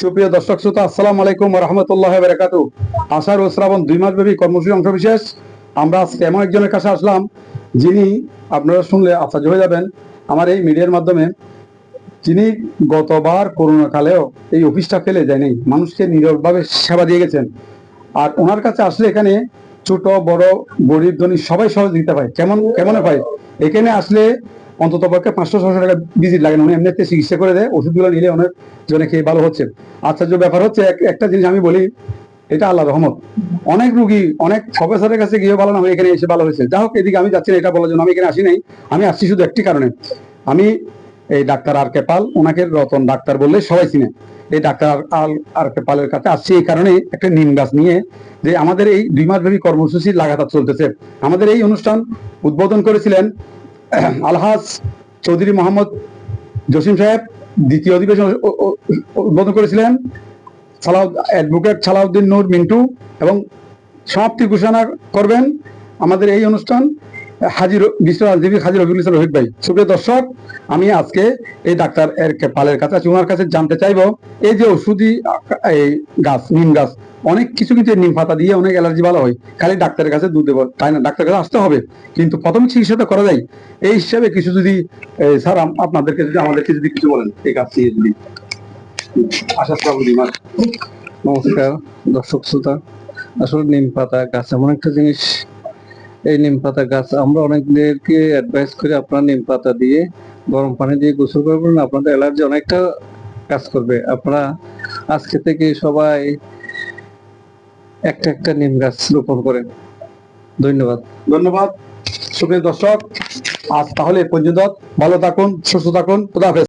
সুপ্রিয় দর্শক শ্রোতা, আসসালামু আলাইকুম রহমতুল্লাহ বেরাকাতু আষাঢ় ও শ্রাবণ দুই মাস ব্যাপী কর্মসূচি অংশ বিশেষ আমরা আজকে এমন একজনের কাছে আসলাম, যিনি আপনারা শুনলে আশ্চর্য হয়ে যাবেন, আমার এই মিডিয়ার মাধ্যমে। যিনি গতবার করোনা কালেও এই অফিসটা ফেলে যায়নি মানুষকে নীরবভাবে সেবা দিয়ে গেছেন। আর ওনার কাছে আসলে এখানে ছোট, বড়, গরিব, ধনী সবাই সহযোগিতা পায়। কেমন কেমন পায়? এখানে আসলে অন্তত পক্ষে পাঁচশো ছশো টাকা ভিজিট লাগে না। উনি এমনিতে চিকিৎসা করে দেয়, ওষুধগুলো নিলে অনেক জনে খেয়ে ভালো হচ্ছে। আশ্চর্য ব্যাপার হচ্ছে একটা জিনিস আমি বলি, এটা আল্লাহ রহমত। অনেক রুগী, অনেক প্রফেসরের কাছে গিয়ে ভালো না এখানে এসে ভালো হয়েছে। যা হোক, এদিকে আমি যাচ্ছি না, এটা বলার জন্য আমি এখানে আসি নাই। আমি আসছি শুধু একটি কারণে। আমি এই ডাক্তার আর কে পাল, ওনাকে রতন ডাক্তার বললে সবাই চিনে। এই ডাক্তার আর আর কে পালের কাছে আসছি, এই কারণে একটা নিম গাছ নিয়ে, যে আমাদের এই দুই মাস ব্যাপী কর্মসূচি লাগাতার চলতেছে। আমাদের এই অনুষ্ঠান উদ্বোধন করেছিলেন আলহাজ চৌধুরী মোহাম্মদ জসিম সাহেব দ্বিতীয় অধিবেশন উদ্বোধন করেছিলেন সালাউ অ্যাডভোকেট সালাউদ্দিন নূর মিন্টু এবং সমাপ্তি ঘোষণা করবেন আমাদের এই অনুষ্ঠান হাজির বিশ্ব রাজনীতি হাজির রবিউল রহিত ভাই। সুপ্রিয় দর্শক, আমি আজকে এই ডাক্তার এর কে- পালের কাছে ওনার কাছে জানতে চাইব, এই যে ওষুধি এই গাছ, নিম গাছ অনেক কিছু এই নিম পাতা দিয়ে অনেক অ্যালার্জি ভালো হয়। খালি ডাক্তারের কাছে দুধ দেবো, তাই না? ডাক্তারের কাছে আসতে হবে। কিন্তু প্রথম চিকিৎসাটা করা যায়। এই হিসাবে কিছু যদি স্যার আপনাদেরকে যদি, আমাদেরকে যদি কিছু বলেন, এই গাছ নিয়ে যদি আশা নমস্কার, দর্শক শ্রোতা। আসলে নিম পাতা গাছ এমন একটা জিনিস। এই নিম পাতা গাছ আমরা অনেকদেরকে অ্যাডভাইস করি, আপনারা নিম পাতা দিয়ে গরম পানি দিয়ে গোসল করবেন আপনাদের অ্যালার্জি অনেকটা কাজ করবে। আপনারা আজকে থেকে সবাই একটা একটা নিম গাছ রোপণ করেন। ধন্যবাদ। ধন্যবাদ। সুপ্রিয় দর্শক, আজ তাহলে পর্যন্ত। ভালো থাকুন, সুস্থ থাকুন। খুদা হাফেজ।